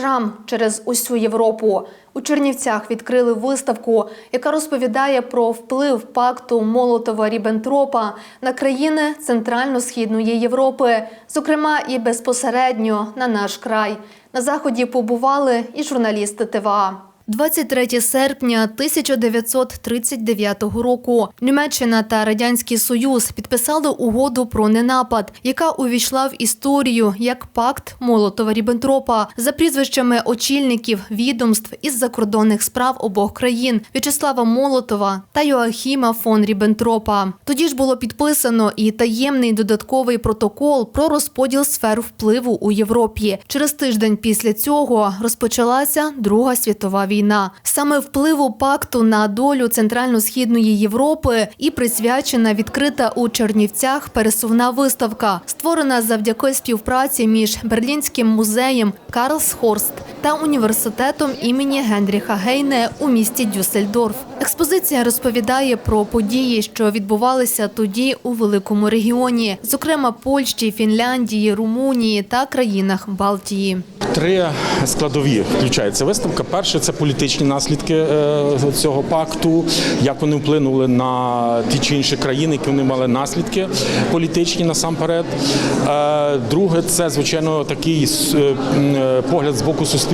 Шрам через усю Європу. У Чернівцях відкрили виставку, яка розповідає про вплив пакту Молотова Ріббентропа на країни Центрально-східної Європи, зокрема і безпосередньо на наш край. На заході побували і журналісти ТВА. 23 серпня 1939 року Німеччина та Радянський Союз підписали угоду про ненапад, яка увійшла в історію як пакт Молотова-Ріббентропа за прізвищами очільників відомств із закордонних справ обох країн В'ячеслава Молотова та Йоахіма фон Ріббентропа. Тоді ж було підписано і таємний додатковий протокол про розподіл сфер впливу у Європі. Через тиждень після цього розпочалася Друга світова війна. Саме впливу пакту на долю центрально-східної Європи і присвячена відкрита у Чернівцях пересувна виставка, створена завдяки співпраці між Берлінським музеєм Карлсхорст та університетом імені Генріха Гейне у місті Дюссельдорф. Експозиція розповідає про події, що відбувалися тоді у великому регіоні, зокрема Польщі, Фінляндії, Румунії та країнах Балтії. Три складові включається виставка. Перше це політичні наслідки е, цього пакту, як вони вплинули на ті чи інші країни, які вони мали наслідки політичні насамперед. Е, Друге, це звичайно такий е, погляд з боку суспільства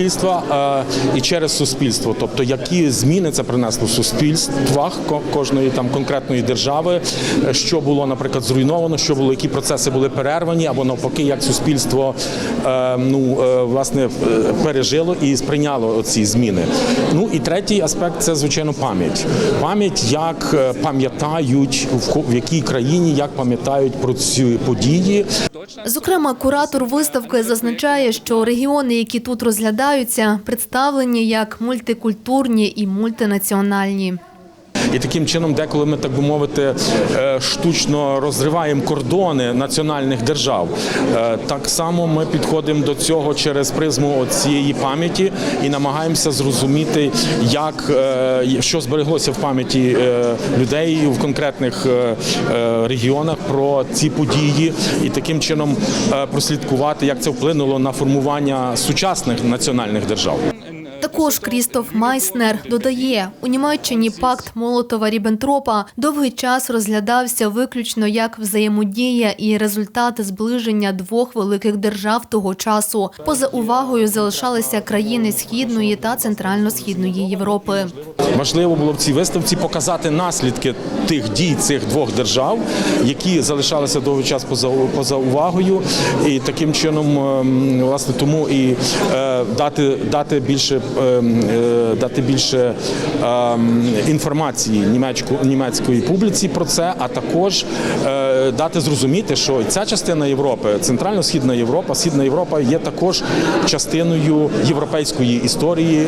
е, і через суспільство, тобто які зміни це принесло в суспільствах кожної там конкретної держави, е, що було, наприклад, зруйновано, що було, які процеси були перервані, або навпаки, як суспільство е, ну власне пережило і сприйняло ці зміни. Ну і третій аспект це звичайно пам'ять. Пам'ять, як пам'ятають в якій країні, як пам'ятають про ці події. Зокрема, куратор виставки зазначає, що регіони, які тут розглядаються, представлені як мультикультурні і мультинаціональні. І таким чином, деколи ми так би мовити, е, штучно розриваємо кордони національних держав. Е, Так само ми підходимо до цього через призму цієї пам'яті і намагаємося зрозуміти, як е, що збереглося в пам'яті людей в конкретних регіонах про ці події, і таким чином прослідкувати, як це вплинуло на формування сучасних національних держав. Також Крістоф Майснер додає, у Німеччині пакт Молотова-Ріббентропа довгий час розглядався виключно як взаємодія і результати зближення двох великих держав того часу. Поза увагою залишалися країни Східної та Центрально-Східної Європи. Важливо було в цій виставці показати наслідки тих дій цих двох держав, які залишалися довгий час поза, поза увагою, і таким чином, ем, власне, тому і е, дати, дати більше, ем, е, дати більше ем, інформації німецької публіці про це, а також е, дати зрозуміти, що ця частина Європи, центрально-східна Європа, східна Європа є також частиною європейської історії.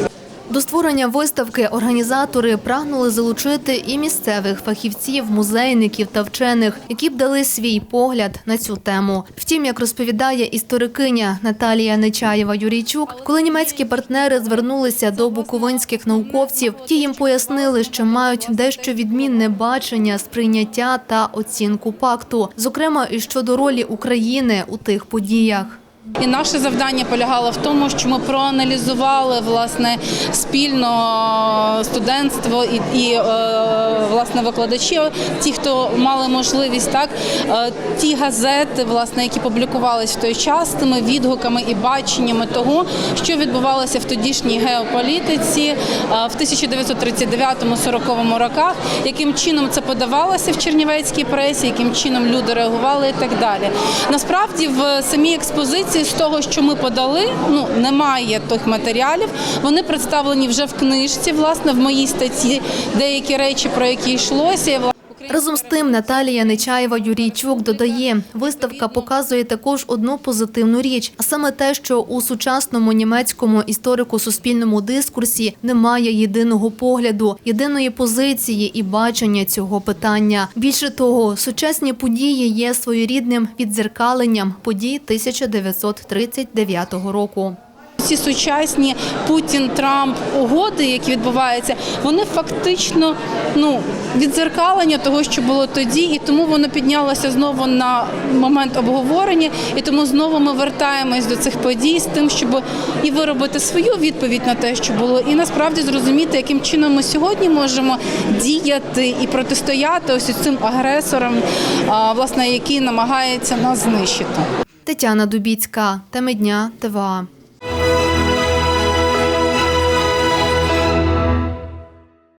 До створення виставки організатори прагнули залучити і місцевих фахівців, музейників та вчених, які б дали свій погляд на цю тему. Втім, як розповідає історикиня Наталія Нечаєва Юрійчук, коли німецькі партнери звернулися до буковинських науковців, ті їм пояснили, що мають дещо відмінне бачення, сприйняття та оцінку пакту, зокрема і щодо ролі України у тих подіях. І наше завдання полягало в тому, що ми проаналізували власне спільно студентство і, і е, власне викладачі, ті, хто мали можливість, так е, ті газети, власне, які публікувались в той час, тими відгуками і баченнями того, що відбувалося в тодішній геополітиці е, в 1939-40 роках, яким чином це подавалося в чернівецькій пресі, яким чином люди реагували і так далі. Насправді, в самій експозиції з того, що ми подали, ну немає тих матеріалів. Вони представлені вже в книжці, власне, в моїй статті, деякі речі, про які йшлося. Разом з тим Наталія Нечаєва Юрійчук додає, виставка показує також одну позитивну річ, а саме те, що у сучасному німецькому історико-суспільному дискурсі немає єдиного погляду, єдиної позиції і бачення цього питання. Більше того, сучасні події є своєрідним віддзеркаленням подій 1939 року. Ці сучасні Путін, Трамп угоди, які відбуваються, вони фактично ну відзеркалення того, що було тоді, і тому воно піднялося знову на момент обговорення, і тому знову ми вертаємось до цих подій з тим, щоб і виробити свою відповідь на те, що було, і насправді зрозуміти, яким чином ми сьогодні можемо діяти і протистояти ось цим агресорам, власне, який намагається нас знищити. Тетяна Дубіцька, теми дня ТВА.